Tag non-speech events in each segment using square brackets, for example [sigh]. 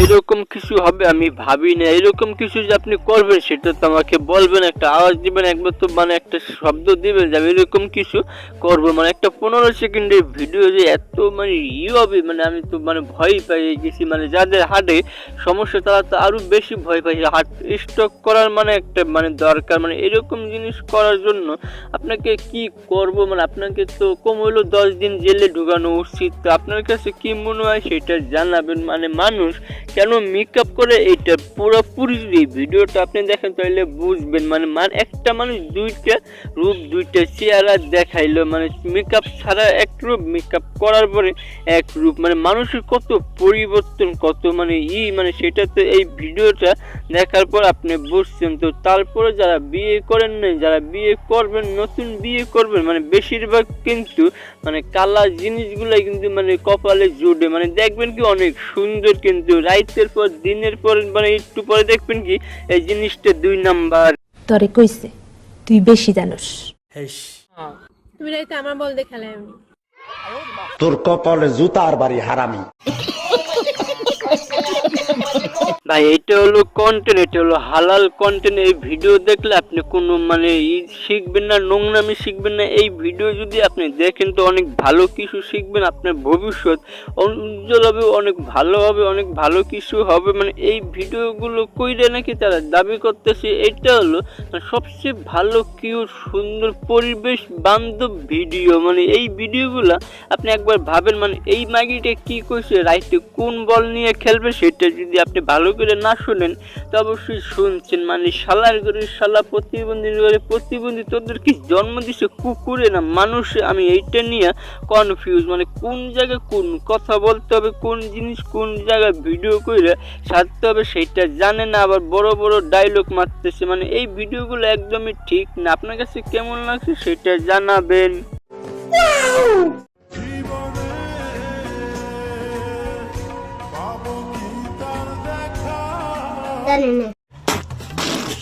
এরকম কিছু হবে আমি ভাবি না। এরকম কিছু যে আপনি করবেন, সেটা তো আমাকে বলবেন, একটা আওয়াজ দিবেন, একবার তো মানে একটা শব্দ দিবেন যে আমি এরকম কিছু করব। মানে একটা পনেরো সেকেন্ডের ভিডিও যে এত মানে ই হবে মানে আমি তো মানে ভয় পাই গেছি মানে যাদের হাটে সমস্যা, তারা তো আরও বেশি ভয় পাই হার্ট স্টক করার মানে একটা মানে দরকার মানে এরকম জিনিস করার জন্য আপনাকে কি করব? মানে আপনাকে তো কম হইল দশ দিন জেলে ঢুকানো উচিত। তো আপনার কাছে কি মনে হয় সেটা জানাবেন? মানে মানুষ কেন মেকআপ করে এইটা? পুরোপুরি এই ভিডিওটা আপনি দেখেন তাহলে বুঝবেন। মানে মান একটা মানুষ দুইটা রূপ, দুইটা চেহারা দেখাইলো। মানে মেকআপ ছাড়া এক রূপ মেকআপ করার পরে এক রূপ। মানে মানুষের কত পরিবর্তন, কত মানে ই মানে সেটা তো এই ভিডিওটা দেখার পর আপনি বুঝছেন। তো তারপরে যারা বিয়ে করেন নাই, যারা বিয়ে করবেন, নতুন বিয়ে করবেন মানে বেশিরভাগ কিন্তু মানে কালা জিনিসগুলাই কিন্তু মানে কপালে জুড়ে মানে দেখবেন কি অনেক সুন্দর কিন্তু রাইতের পর দিনের পর মানে একটু পরে দেখবেন কি এই জিনিসটা দুই নাম্বার। তরে কইছে তুই বেশি জানোস। তুমি রাইতে আমার বল দেখালে আমি। তোর কপালে জুতার বাড়ি হারামি। [laughs] ভাই এটা হলো কন্টেন্ট এটা হলো হালাল কন্টেন্ট এই ভিডিও দেখলে আপনি কোনো মানে শিখবেন না, নোংরামি শিখবেন না। এই ভিডিও যদি আপনি দেখেন তো অনেক ভালো কিছু শিখবেন, আপনার ভবিষ্যৎ উজ্জ্বল হবে, অনেক ভালো হবে, অনেক ভালো কিছু হবে। মানে এই ভিডিওগুলো কইরে নাকি তারা দাবি করতেছে এটা হলো সবচেয়ে ভালো কিউট সুন্দর পরিবেশ বান্ধব ভিডিও মানে এই ভিডিওগুলো আপনি একবার ভাবেন মানে এই মাগিটা কি কইছে রাইটে কোন বল নিয়ে খেলবে, সেটা যদি আপনি ভালো করে না শুনেন, তো অবশ্যই শুনছেন। মানে শালার করে শালা প্রতিবন্ধী করে প্রতিবন্ধী তোদের কি জন্ম দিছে? কুকুরে না, মানুষে, আমি এইটা নিয়ে কনফিউজ মানে কোন জায়গায় কোন কথা বলতে হবে, কোন জিনিস কোন জায়গায় ভিডিও করে সারতে হবে সেটা জানে না, আবার বড় বড় ডায়লগ মারতেছে। মানে এই ভিডিওগুলো একদমই ঠিক না। আপনার কাছে কেমন লাগছে সেটা জানাবেন। জানি না।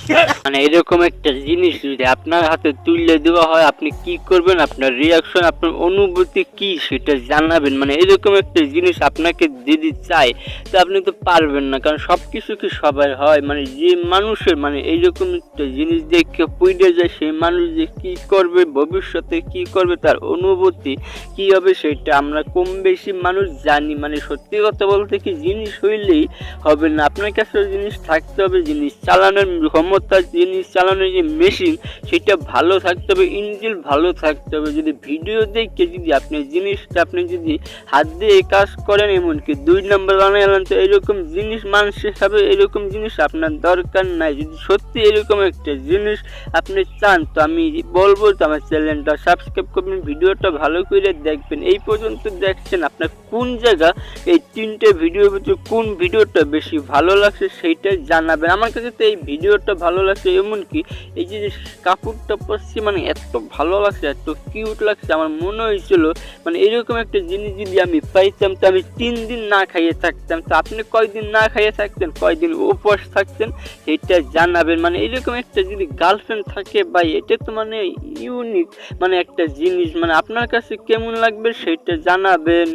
[laughs] মানে এরকম একটা জিনিস যদি আপনার হাতে তুলে দেওয়া হয়, আপনি কি করবেন? আপনার রিয়াকশন আপনার অনুভূতি কি সেটা জানাবেন। মানে এরকম একটা জিনিস আপনাকে যদি চায়, তো আপনি তো পারবেন না। কারণ সব কিছু কি সবার হয়? মানে যে মানুষের মানে এইরকম একটা জিনিস দেখে পুইডে যায় সেই মানুষ যে কী করবে, ভবিষ্যতে কি করবে, তার অনুভূতি কি হবে সেটা আমরা কম বেশি মানুষ জানি। মানে সত্যি কথা বলতে কি জিনিস হইলেই হবে না। আপনার কাছে জিনিস থাকতে হবে, জিনিস চালানোর ক্ষমতা জিনিস চালানোর যে মেশিন সেটা ভালো থাকতে হবে ইঞ্জিন ভালো থাকতে হবে। যদি ভিডিও দেখে যদি আপনি জিনিসটা আপনি যদি হাত দিয়ে কাজ করেন এমনকি দুই নম্বর বানালেন তো এরকম জিনিস মানুষ হিসাবে এরকম জিনিস আপনার দরকার নাই। যদি সত্যি এরকম একটা জিনিস আপনি চান, তো আমি বলব তো আমার চ্যানেলটা সাবস্ক্রাইব করবেন ভিডিওটা ভালো করে দেখবেন। এই পর্যন্ত দেখছেন আপনার কোন জায়গা এই তিনটে ভিডিওর ভিতরে কোন ভিডিওটা বেশি ভালো লাগছে, সেইটা জানাবেন। আমার কাছে তো এই ভিডিওটা ভালো লাগছে এমনকি এই যে কাপড়টা পরছি মানে এত ভালো লাগছে, এত কিউট লাগছে, আমার মনে হয়েছিল মানে এরকম একটা জিনিস যদি আমি পাইতাম, তো আমি তিন দিন না খাইয়ে থাকতাম। তো আপনি কয়দিন না খাইয়ে থাকতেন, কয়দিন উপবাস থাকতেন সেটা জানাবেন। মানে এরকম একটা যদি গার্লফ্রেন্ড থাকে, ভাই, এটা তো মানে ইউনিক মানে একটা জিনিস। মানে আপনার কাছে কেমন লাগবে, সেটা জানাবেন।